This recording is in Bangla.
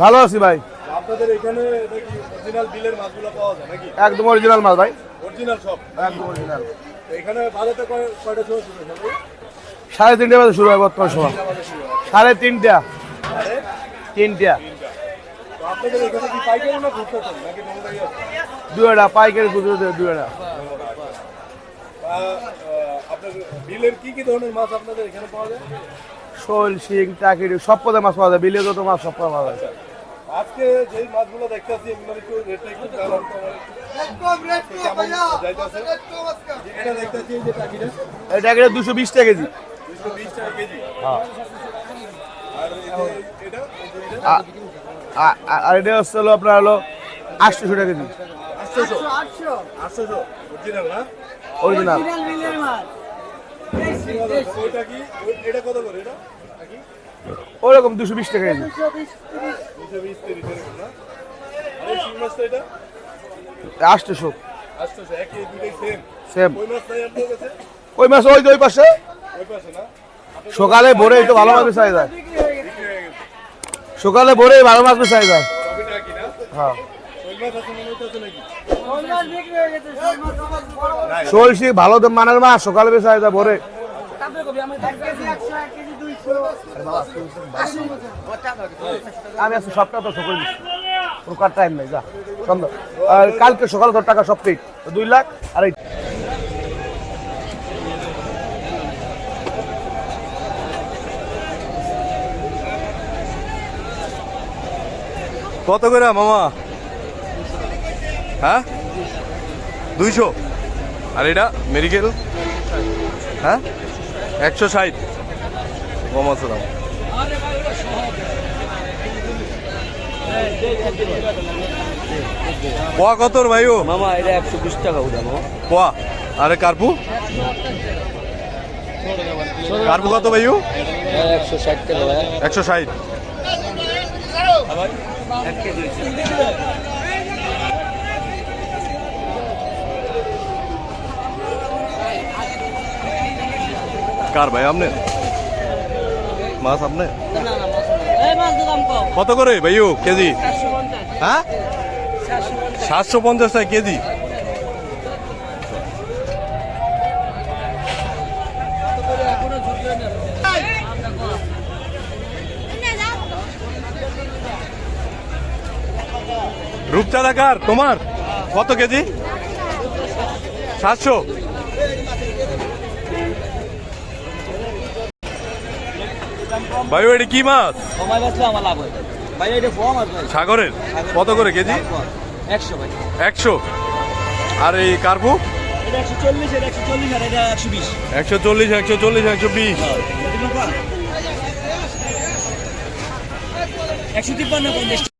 ভালো আছি ভাই। আপনাদের এখানে নাকি অরিজিনাল বিলের মাছগুলো পাওয়া যায় নাকি? একদম অরিজিনাল মাছ ভাই। অরিজিনাল সব? একদম অরিজিনাল এখানে বাজারটা কয়টা সময় শুরু হবে সাড়ে তিনটে বাজে শুরু হয় বর্তমান সময়। সাড়ে তিনটা। তিনটা। কি পাইকারি খুচরা চলে বিলের কি কি ধরনের মাছ আপনাদের এখানে পাওয়া যায়? শোল শিং টাকিরি সব পদে মাছ পাওয়া যায়। বিলে যত মাছ সব পাওয়া যায়। আজকে যেই মাছগুলো দেখতে এগুলো একটু রেটটা একটু জানান তো আমার একটু। কেমন যাইতেছে? এটা দেখতে যে টাকিটা এই টাকিটা দুশো বিশ টাকা কেজি। টাকা হ্যাঁ। আর এটা আর হচ্ছে হলো আপনার হলো আটশোশো টাকা কেজি। না? অরিজিনাল ওরকম দুশো বিশ টাকা কেজি দুশো বিশ তিরিশ এরকম না আর এই শিং মাছটা এটা আটশোশো আটশোশো এক কেজি দুইটাই সেম সেম ওই মাছ ওই ওই পাশে? সকালে ভোরে একটু ভালো মাছ বেচা যায়। সকালে ভোরে ভালো মাছ বেচা যায়। না হ্যাঁ ভালো মানের মাছ সকালে বেচা যায় ভোরে। আমি আজকে সবটা তো সকলে দিচ্ছি। কোনো কার টাইম নাই যা। সন্ধ্যা আর কালকে সকালে তোর টাকা সব পেট দুই লাখ আর এই কত করে মামা? হ্যাঁ? দুইশো। আর এটা মেডিকেল? হ্যাঁ? একশো ষাট। কম আছে দাম। পোয়া কত ভাই ও মামা এটা একশো বিশ টাকা উঠা মামা। পোয়া। আরে কার্পু? কার্পু কত ভাইও? একশো ষাট টাকা একশো ষাট। কার ভাই আপনি মাছ আপনি কত করে ভাইও কেজি? হ্যাঁ? সাতশো পঞ্চাশ টাকা কেজি। রূপচাঁদা কার? তোমার? কত কেজি? সাতশো। ভাই এটা কি মাছ? সময় বাঁচলে আমার লাভ হয়। ভাই এটা ফোয়া মাছ ভাই। সাগরের? কত করে কেজি? একশো ভাই। একশো? আর এই কার্পু? একশো চল্লিশ একশো চল্লিশ একশো বিশ। একশো চল্লিশ একশো চল্লিশ একশো বিশ। একশো তিপ্পান্ন পঞ্চাশ।